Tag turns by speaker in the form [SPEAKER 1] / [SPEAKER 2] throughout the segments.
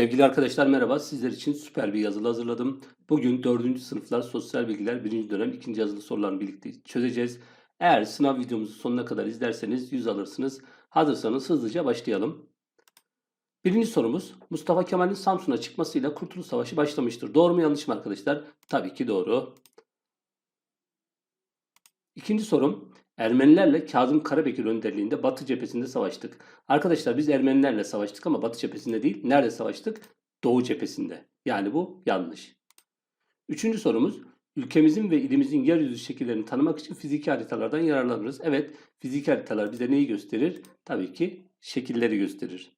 [SPEAKER 1] Sevgili arkadaşlar merhaba. Sizler için süper bir yazılı hazırladım. Bugün 4. sınıflar sosyal bilgiler 1. dönem 2. yazılı sorularını birlikte çözeceğiz. Eğer sınav videomuzu sonuna kadar izlerseniz 100 alırsınız. Hazırsanız hızlıca başlayalım. Birinci sorumuz Mustafa Kemal'in Samsun'a çıkmasıyla Kurtuluş Savaşı başlamıştır. Doğru mu yanlış mı arkadaşlar? Tabii ki doğru. İkinci sorum Ermenilerle Kazım Karabekir önderliğinde Batı cephesinde savaştık. Arkadaşlar biz Ermenilerle savaştık ama Batı cephesinde değil. Nerede savaştık? Doğu cephesinde. Yani bu yanlış. Üçüncü sorumuz ülkemizin ve ilimizin yeryüzü şekillerini tanımak için fiziki haritalardan yararlanırız. Evet fiziki haritalar bize neyi gösterir? Tabii ki şekilleri gösterir.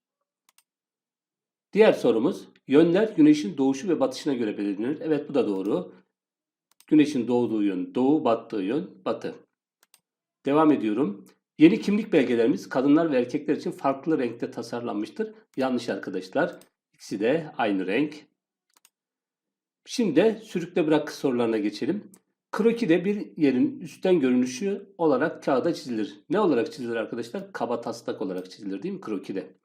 [SPEAKER 1] Diğer sorumuz yönler güneşin doğuşu ve batışına göre belirlenir. Evet bu da doğru. Güneşin doğduğu yön doğu, battığı yön batı. Devam ediyorum. Yeni kimlik belgelerimiz kadınlar ve erkekler için farklı renkte tasarlanmıştır. Yanlış arkadaşlar. İkisi de aynı renk. Şimdi de sürükle bırak sorularına geçelim. Kroki de bir yerin üstten görünüşü olarak kağıda çizilir. Ne olarak çizilir arkadaşlar? Kaba taslak olarak çizilir değil mi kroki de?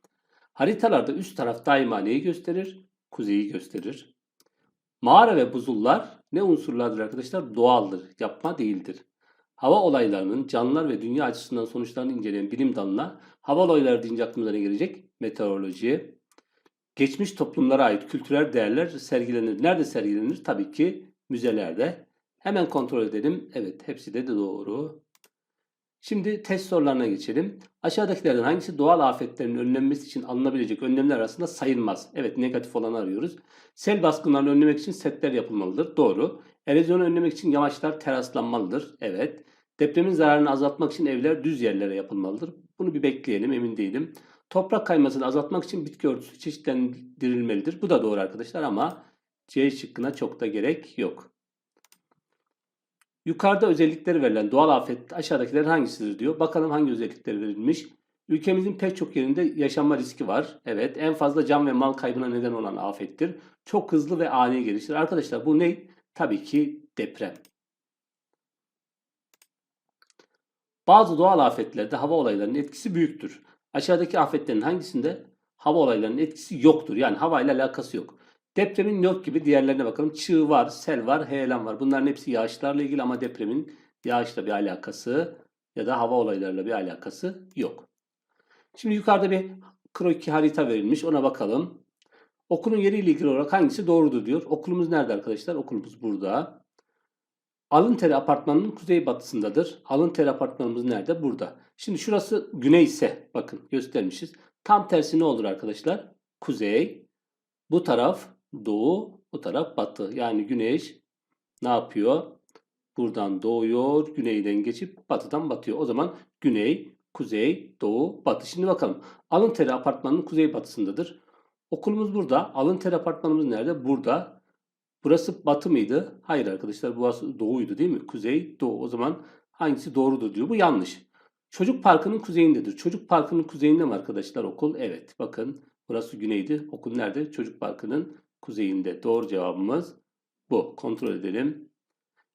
[SPEAKER 1] Haritalarda üst taraf daima neyi gösterir? Kuzeyi gösterir. Mağara ve buzullar ne unsurlardır arkadaşlar? Doğaldır, yapma değildir. Hava olaylarının canlılar ve dünya açısından sonuçlarını inceleyen bilim dalına hava olayları deyince aklımıza ne gelecek? Meteoroloji. Geçmiş toplumlara ait kültürel değerler sergilenir. Nerede sergilenir? Tabii ki müzelerde. Hemen kontrol edelim. Evet hepsi de, doğru. Şimdi test sorularına geçelim. Aşağıdakilerden hangisi doğal afetlerin önlenmesi için alınabilecek önlemler arasında sayılmaz? Evet negatif olanı arıyoruz. Sel baskınlarını önlemek için setler yapılmalıdır. Doğru. Erozyonu önlemek için yamaçlar teraslanmalıdır. Evet. Depremin zararını azaltmak için evler düz yerlere yapılmalıdır. Bunu bir bekleyelim emin değilim. Toprak kaymasını azaltmak için bitki örtüsü çeşitlendirilmelidir. Bu da doğru arkadaşlar ama C şıkkına çok da gerek yok. Yukarıda özellikleri verilen doğal afet aşağıdakilerin hangisidir diyor. Bakalım hangi özellikleri verilmiş. Ülkemizin pek çok yerinde yaşanma riski var. Evet en fazla can ve mal kaybına neden olan afettir. Çok hızlı ve ani gelişir. Arkadaşlar bu ne? Tabii ki deprem. Bazı doğal afetlerde hava olaylarının etkisi büyüktür. Aşağıdaki afetlerin hangisinde hava olaylarının etkisi yoktur? Yani hava ile alakası yok. Depremin yok gibi diğerlerine bakalım. Çığ var, sel var, heyelan var. Bunların hepsi yağışlarla ilgili ama depremin yağışla bir alakası ya da hava olaylarıyla bir alakası yok. Şimdi yukarıda bir kroki harita verilmiş. Ona bakalım. Okulun yeriyle ilgili olarak hangisi doğrudur diyor. Okulumuz nerede arkadaşlar? Okulumuz burada. Alıntere apartmanının kuzeybatısındadır. Alıntere apartmanımız nerede? Burada. Şimdi şurası güney ise bakın göstermişiz. Tam tersi ne olur arkadaşlar? Kuzey. Bu taraf doğu, bu taraf batı. Yani güneş ne yapıyor? Buradan doğuyor, güneyden geçip batıdan batıyor. O zaman güney, kuzey, doğu, batı. Şimdi bakalım. Alıntere apartmanının kuzeybatısındadır. Okulumuz burada. Alıntere apartmanımız nerede? Burada. Burası batı mıydı? Hayır arkadaşlar burası doğuydu değil mi? Kuzey, doğu. O zaman hangisi doğrudur diyor. Bu yanlış. Çocuk parkının kuzeyindedir. Çocuk parkının kuzeyinde mi arkadaşlar okul? Evet. Bakın burası güneydi. Okul nerede? Çocuk parkının kuzeyinde. Doğru cevabımız bu. Kontrol edelim.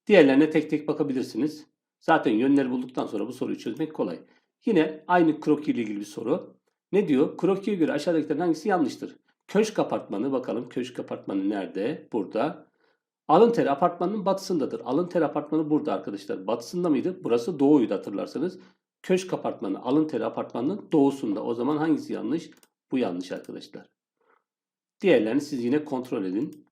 [SPEAKER 1] Diğerlerine tek tek bakabilirsiniz. Zaten yönleri bulduktan sonra bu soruyu çözmek kolay. Yine aynı kroki ile ilgili bir soru. Ne diyor? Krokiye göre aşağıdakilerin hangisi yanlıştır? Köşk apartmanı bakalım. Köşk apartmanı nerede? Burada. Alınter apartmanının batısındadır. Alınter apartmanı burada arkadaşlar. Batısında mıydı? Burası doğuydu hatırlarsanız. Köşk apartmanı Alınter apartmanının doğusunda. O zaman hangisi yanlış? Bu yanlış arkadaşlar. Diğerlerini siz yine kontrol edin.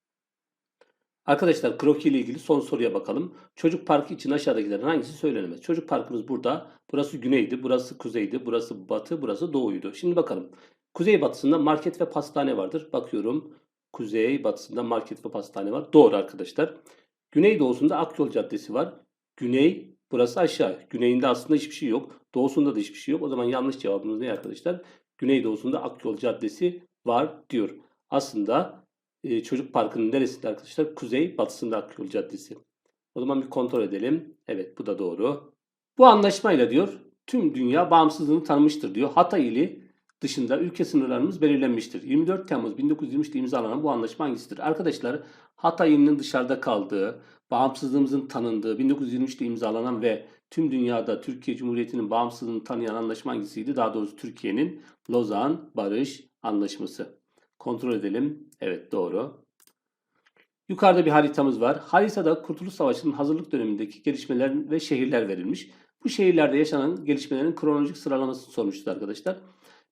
[SPEAKER 1] Arkadaşlar kroki ile ilgili son soruya bakalım. Çocuk parkı için aşağıdakilerin hangisi söylenemez? Çocuk parkımız burada. Burası güneydi, burası kuzeydi, burası batı, burası doğuydu. Şimdi bakalım. Kuzey batısında market ve pastane vardır. Bakıyorum. Kuzey batısında market ve pastane var. Doğru arkadaşlar. Güney doğusunda Akyol Caddesi var. Güney burası aşağı. Güneyinde aslında hiçbir şey yok. Doğusunda da hiçbir şey yok. O zaman yanlış cevabımız ne arkadaşlar? Güney doğusunda Akyol Caddesi var diyor. Aslında e, çocuk parkının neresinde arkadaşlar? Kuzey batısında Akyol Caddesi. O zaman bir kontrol edelim. Evet bu da doğru. Bu anlaşmayla diyor tüm dünya bağımsızlığını tanımıştır diyor. Hatay ili dışında ülke sınırlarımız belirlenmiştir. 24 Temmuz 1923'te imzalanan bu anlaşma hangisidir? Arkadaşlar Hatay'ın dışarıda kaldığı, bağımsızlığımızın tanındığı, 1923'te imzalanan ve tüm dünyada Türkiye Cumhuriyeti'nin bağımsızlığını tanıyan anlaşma hangisiydi? Daha doğrusu Türkiye'nin Lozan Barış Anlaşması. Kontrol edelim. Evet doğru. Yukarıda bir haritamız var. Haritada Kurtuluş Savaşı'nın hazırlık dönemindeki gelişmeler ve şehirler verilmiş. Bu şehirlerde yaşanan gelişmelerin kronolojik sıralamasını sormuştu arkadaşlar.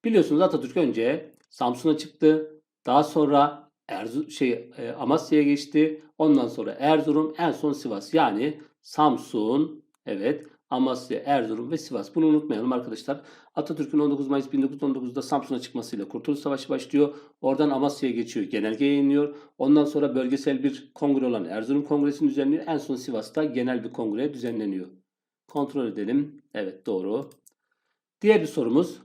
[SPEAKER 1] Biliyorsunuz Atatürk önce Samsun'a çıktı. Daha sonra Erzu şey e, Amasya'ya geçti. Ondan sonra Erzurum, en son Sivas. Yani Samsun, evet, Amasya, Erzurum ve Sivas. Bunu unutmayalım arkadaşlar. Atatürk'ün 19 Mayıs 1919'da Samsun'a çıkmasıyla Kurtuluş Savaşı başlıyor. Oradan Amasya'ya geçiyor, genelge yayınlıyor. Ondan sonra bölgesel bir kongre olan Erzurum Kongresi'ni düzenliyor. En son Sivas'ta genel bir kongre düzenleniyor. Kontrol edelim. Evet doğru. Diğer bir sorumuz.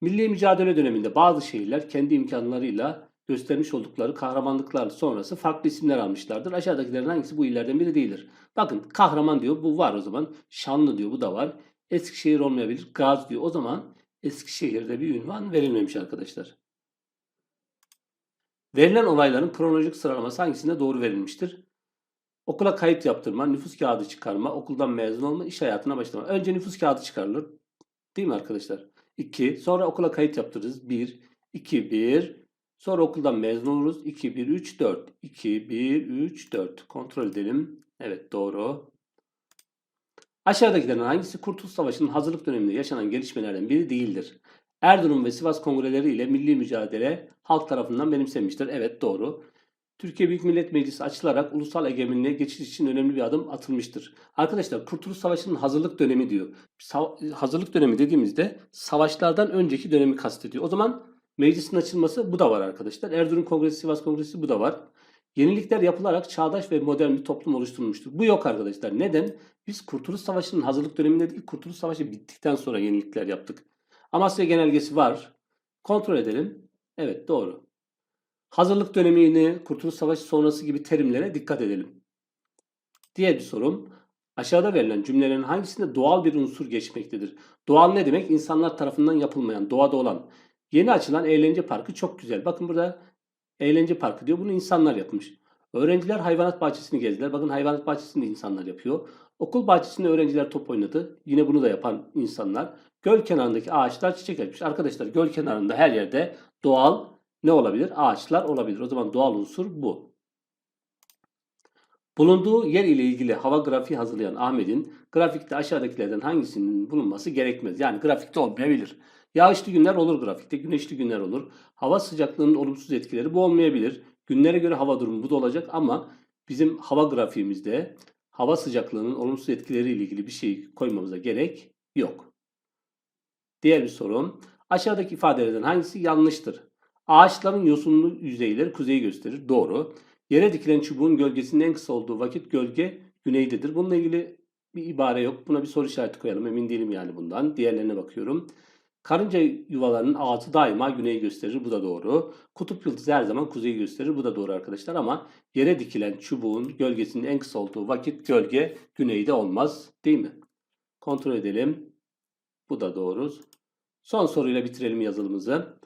[SPEAKER 1] Milli mücadele döneminde bazı şehirler kendi imkanlarıyla göstermiş oldukları kahramanlıklar sonrası farklı isimler almışlardır. Aşağıdakilerin hangisi bu illerden biri değildir? Bakın kahraman diyor bu var o zaman. Şanlı diyor bu da var. Eskişehir olmayabilir. Gazi diyor. O zaman Eskişehir'de bir ünvan verilmemiş arkadaşlar. Verilen olayların kronolojik sıralaması hangisinde doğru verilmiştir? Okula kayıt yaptırma, nüfus kağıdı çıkarma, okuldan mezun olma, iş hayatına başlama. Önce nüfus kağıdı çıkarılır. Değil mi arkadaşlar? 2. Sonra okula kayıt yaptırırız. 1. 2, 1. Sonra okuldan mezun oluruz. 2, 1, 3, 4. 2, 1, 3, 4. Kontrol edelim. Evet doğru. Aşağıdakilerin hangisi Kurtuluş Savaşı'nın hazırlık döneminde yaşanan gelişmelerden biri değildir? Erzurum ve Sivas kongreleri ile milli mücadele halk tarafından benimsenmiştir. Evet doğru. Türkiye Büyük Millet Meclisi açılarak ulusal egemenliğe geçiş için önemli bir adım atılmıştır. Arkadaşlar Kurtuluş Savaşı'nın hazırlık dönemi diyor. Sa- hazırlık dönemi dediğimizde savaşlardan önceki dönemi kastediyor. O zaman meclisin açılması bu da var arkadaşlar. Erzurum Kongresi, Sivas Kongresi bu da var. Yenilikler yapılarak çağdaş ve modern bir toplum oluşturulmuştur. Bu yok arkadaşlar. Neden? Biz Kurtuluş Savaşı'nın hazırlık döneminde değil, Kurtuluş Savaşı bittikten sonra yenilikler yaptık. Amasya Genelgesi var. Kontrol edelim. Evet doğru. Hazırlık dönemini, Kurtuluş Savaşı sonrası gibi terimlere dikkat edelim. Diğer bir sorum. Aşağıda verilen cümlelerin hangisinde doğal bir unsur geçmektedir? Doğal ne demek? İnsanlar tarafından yapılmayan, doğada olan. Yeni açılan eğlence parkı çok güzel. Bakın burada eğlence parkı diyor. Bunu insanlar yapmış. Öğrenciler hayvanat bahçesini gezdiler. Bakın hayvanat bahçesini de insanlar yapıyor. Okul bahçesinde öğrenciler top oynadı. Yine bunu da yapan insanlar. Göl kenarındaki ağaçlar çiçek açmış. Arkadaşlar göl kenarında her yerde doğal ne olabilir? Ağaçlar olabilir. O zaman doğal unsur bu. Bulunduğu yer ile ilgili hava grafiği hazırlayan Ahmet'in grafikte aşağıdakilerden hangisinin bulunması gerekmez. Yani grafikte olmayabilir. Yağışlı günler olur grafikte, güneşli günler olur. Hava sıcaklığının olumsuz etkileri bu olmayabilir. Günlere göre hava durumu bu da olacak ama bizim hava grafiğimizde hava sıcaklığının olumsuz etkileriyle ilgili bir şey koymamıza gerek yok. Diğer bir sorum. Aşağıdaki ifadelerden hangisi yanlıştır? Ağaçların yosunlu yüzeyleri kuzeyi gösterir. Doğru. Yere dikilen çubuğun gölgesinin en kısa olduğu vakit gölge güneydedir. Bununla ilgili bir ibare yok. Buna bir soru işareti koyalım. Emin değilim yani bundan. Diğerlerine bakıyorum. Karınca yuvalarının ağzı daima güneyi gösterir. Bu da doğru. Kutup yıldızı her zaman kuzeyi gösterir. Bu da doğru arkadaşlar ama yere dikilen çubuğun gölgesinin en kısa olduğu vakit gölge güneyde olmaz. Değil mi? Kontrol edelim. Bu da doğru. Son soruyla bitirelim yazılımızı.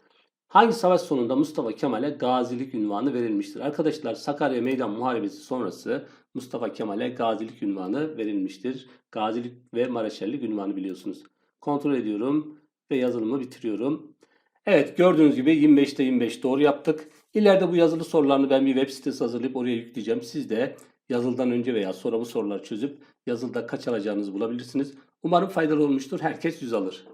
[SPEAKER 1] Hangi savaş sonunda Mustafa Kemal'e gazilik ünvanı verilmiştir? Arkadaşlar Sakarya Meydan Muharebesi sonrası Mustafa Kemal'e gazilik ünvanı verilmiştir. Gazilik ve Maraşellik ünvanı biliyorsunuz. Kontrol ediyorum ve yazılımı bitiriyorum. Evet gördüğünüz gibi 25'te 25 doğru yaptık. İleride bu yazılı sorularını ben bir web sitesi hazırlayıp oraya yükleyeceğim. Siz de yazıldan önce veya sonra bu soruları çözüp yazılıda kaç alacağınızı bulabilirsiniz. Umarım faydalı olmuştur. Herkes yüz alır.